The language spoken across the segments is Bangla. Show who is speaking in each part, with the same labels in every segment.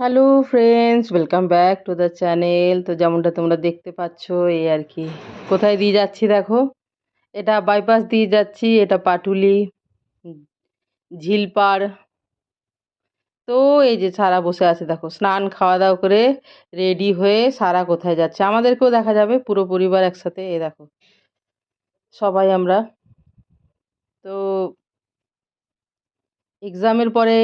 Speaker 1: Hello friends welcome back to the channel তো যেমনটা তোমরা দেখতে পাচ্ছ, এই আর কি। কোথায় দিয়ে যাচ্ছি দেখো? এটা বাইপাস দিয়ে যাচ্ছি, এটা পাটুলি ঝিলপাড় তো এই যে সারা বসে আছে, দেখো, স্নান খাওয়া দাওয়া করে রেডি হয়ে সারা কোথায় যাচ্ছে? আমাদেরকেও দেখা যাবে, পুরো পরিবার একসাথে এ দেখো। সবাই আমরা। তো এক্সামের পরে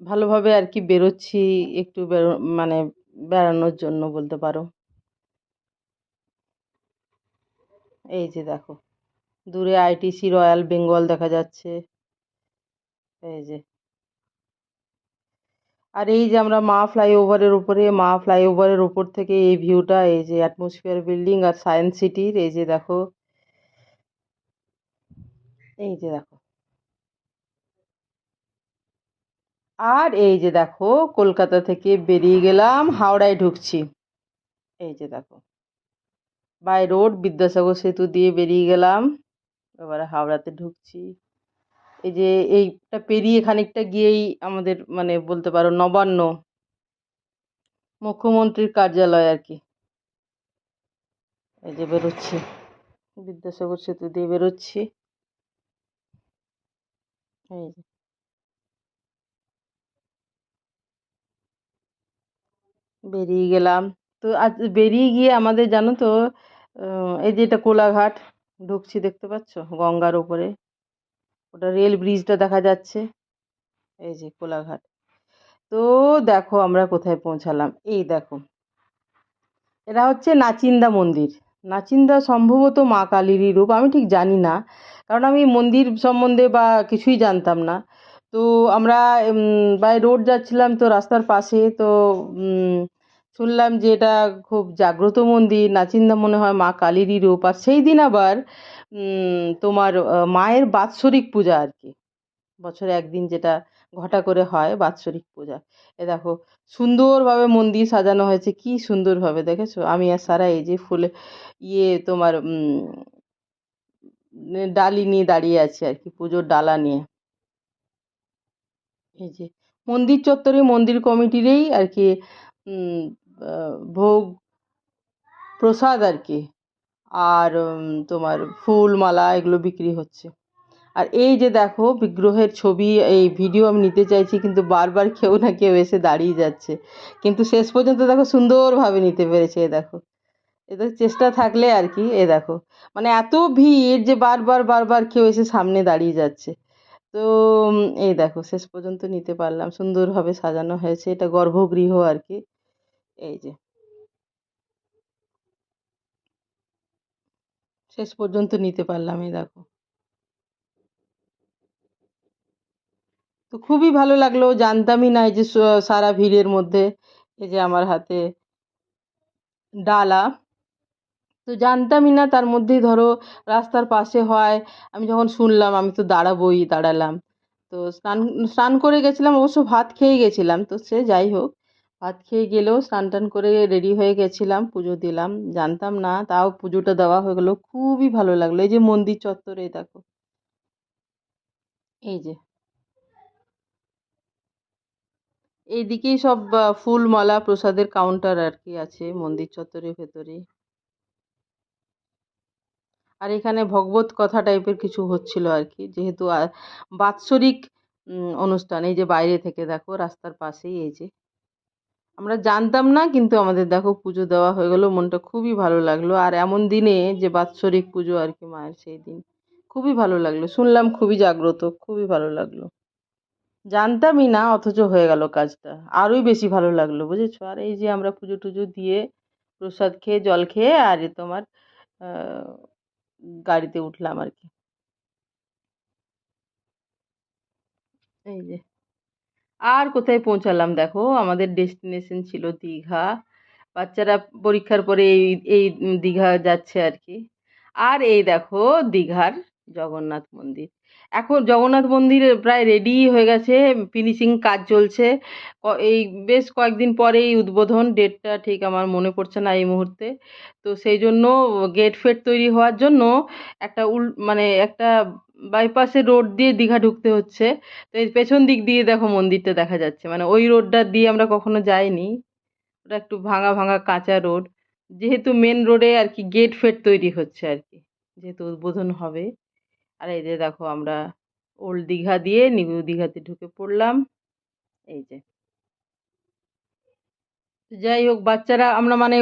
Speaker 1: ভালোভাবে আর কি বেরোচ্ছি, একটু বেরো মানে বেড়ানোর জন্য বলতে পারো। এই যে দেখো, দূরে আইটিসি রয়্যাল বেঙ্গল দেখা যাচ্ছে। এই যে। আর এই যে আমরা মা ফ্লাইওভারের উপরে, মা ফ্লাইওভারের উপর থেকে এই ভিউটা, এই যে অ্যাটমসফিয়ার বিল্ডিং আর সায়েন্স সিটির এই যে দেখো। এই যে দেখো। আর এই যে দেখো, কলকাতা থেকে বেরিয়ে গেলাম, হাওড়ায় ঢুকছি। এই যে দেখো, বাই রোড, বিদ্যাসাগর সেতু দিয়ে বেরিয়ে গেলাম, এবারে হাওড়াতে ঢুকছি। এই যে এইটা পেরিয়ে খানিকটা গিয়েই আমাদের মানে বলতে পারো নবান্ন মুখ্যমন্ত্রীর কার্যালয় আর কি। এই যে বেরোচ্ছি, বিদ্যাসাগর সেতু দিয়ে বেরোচ্ছি। এই যে বেরিয়ে গেলাম। তো আজ বেরিয়ে গিয়ে আমাদের জানো তো এই যে এটা কোলাঘাট, ঢুকছি দেখতে পাচ্ছ? গঙ্গার ওপরে। ওটা রেল ব্রিজটা দেখা যাচ্ছে। এই যে কোলাঘাট। তো দেখো আমরা কোথায় পৌঁছালাম। এই দেখো। এটা হচ্ছে নাচিন্দা মন্দির। নাচিন্দা সম্ভবত মা কালীরই রূপ। আমি ঠিক জানি না। কারণ আমি মন্দির সম্বন্ধে বা কিছুই জানতাম না। তো আমরা বাই রোড যাচ্ছিলাম তো রাস্তার পাশে, তো শুনলাম যে এটা খুব জাগ্রত মন্দির, নাচিন্দা মনে হয় মা কালীরই রূপ। আর সেই দিন আবার তোমার মায়ের বাৎসরিক পূজা আর কি। বছরে একদিন যেটা ঘটা করে হয় বাৎসরিক পূজা। এ দেখো, সুন্দরভাবে মন্দির সাজানো হয়েছে, কি সুন্দরভাবে দেখেছ? আমি আর সারা এই যে ফুলে ইয়ে তোমার ডালি নিয়ে দাঁড়িয়ে আছি আর কি, পুজোর ডালা নিয়ে। এই যে মন্দির চত্বরে মন্দির কমিটিরই আর কি ভোগ প্রসাদ আর কি। আর তোমার ফুল মালা এগুলো বিক্রি হচ্ছে। আর এই যে দেখো বিগ্রহের ছবি, এই ভিডিও আমি নিতে চাইছি কিন্তু বারবার কেউ না কেউ এসে দাঁড়িয়ে যাচ্ছে। কিন্তু শেষ পর্যন্ত দেখো সুন্দরভাবে নিতে পেরেছে, এ দেখো। এটা চেষ্টা থাকলে আর কি, এ দেখো। মানে এত ভিড় যে বারবার বারবার কেউ এসে সামনে দাঁড়িয়ে যাচ্ছে। তো এই দেখো শেষ পর্যন্ত নিতে পারলাম। সুন্দরভাবে সাজানো হয়েছে। এটা গর্ভগৃহ আর কি এই যে। শেষ পর্যন্ত নিতে পারলাম, এই দেখো। তো খুবই ভালো লাগল। জানতামই না এই যে সারা ভিড়ের মধ্যে। এই যে আমার হাতে ডালা। তো জানতামই না তার মধ্যেই ধরো রাস্তার পাশে হয়। আমি যখন শুনলাম আমি তো দাঁড়াবোই দাঁড়ালাম। তো স্নান স্নান করে গেছিলাম অবশ্য ভাত খেয়ে গেছিলাম। তো সে যাই হোক ভাত খেয়ে গেলেও স্নান টান করে রেডি হয়ে গেছিলাম পুজো দিলাম। জানতাম না তাও পুজোটা দেওয়া হয়ে গেলো। খুবই ভালো লাগল। এই যে মন্দির চত্বরে দেখো। এই যে। এইদিকেই সব আহ, ফুল মালা প্রসাদের কাউন্টার আর কি আছে মন্দির চত্বরের ভেতরে আর এখানে ভগবত কথা টাইপের কিছু হচ্ছিল আর কি, যেহেতু বাৎসরিক অনুষ্ঠান, এই যে বাইরে থেকে দেখো রাস্তার পাশেই এই যে। আমরা জানতাম না, কিন্তু আমাদের দেখো পুজো দেওয়া হয়ে গেলো, মনটা খুবই ভালো লাগল। আর এমন দিনে যে বাৎসরিক পুজো আর কি মায়ের সেই দিন, খুবই ভালো লাগল। শুনলাম খুবই জাগ্রত, খুবই ভালো লাগল। জানতামই না, অথচ হয়ে গেল কাজটা। আরোই বেশি ভালো লাগল, বুঝেছ? আর এই যে আমরা পুজো টুজো দিয়ে প্রসাদ খেয়ে, জল খেয়ে, আর তোমার গাড়িতে উঠলাম আর কি এই যে। আর কোথায় পৌঁছালাম দেখো? আমাদের ডেস্টিনেশন ছিল দীঘা। বাচ্চারা পরীক্ষার পরে এই এই দীঘা যাচ্ছে আর কি আর এই দেখো দীঘার জগন্নাথ মন্দির। এখন জগন্নাথ মন্দির প্রায় রেডি হয়ে গেছে ফিনিশিং কাজ চলছে। এই বেশ কয়েকদিন পরেই উদ্বোধন ডেটটা ঠিক আমার মনে পড়ছে না এই মুহূর্তে। তো সেই জন্য গেট ফেট তৈরি হওয়ার জন্য একটা উল মানে একটা বাইপাসের রোড দিয়ে দীঘা ঢুকতে হচ্ছে। তো এই পেছন দিক দিয়ে দেখো মন্দিরটা দেখা যাচ্ছে। মানে ওই রোডটা দিয়ে আমরা কখনো যাইনি। ওটা একটু ভাঙা ভাঙা কাঁচা রোড যেহেতু মেন রোডে আর কি গেট ফেট তৈরি হচ্ছে আর কি। যেহেতু উদ্বোধন হবে। আর এই যে দেখো আমরা ওল্ড দীঘা দিয়ে নিউ দীঘাতে ঢুকে পড়লাম। এই যে। যাই হোক, বাচ্চারা আমরা মানে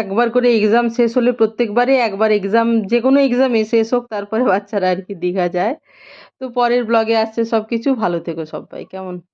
Speaker 1: একবার করে এক্সাম শেষ হলে প্রত্যেকবারে একবার এক্সাম যে কোনো এক্সামে শেষ হোক, তারপরে বাচ্চারা আর কি দীঘা যায়। তো পরের ব্লগে আসছে সব কিছু ভালো থেকো সবাই, কেমন?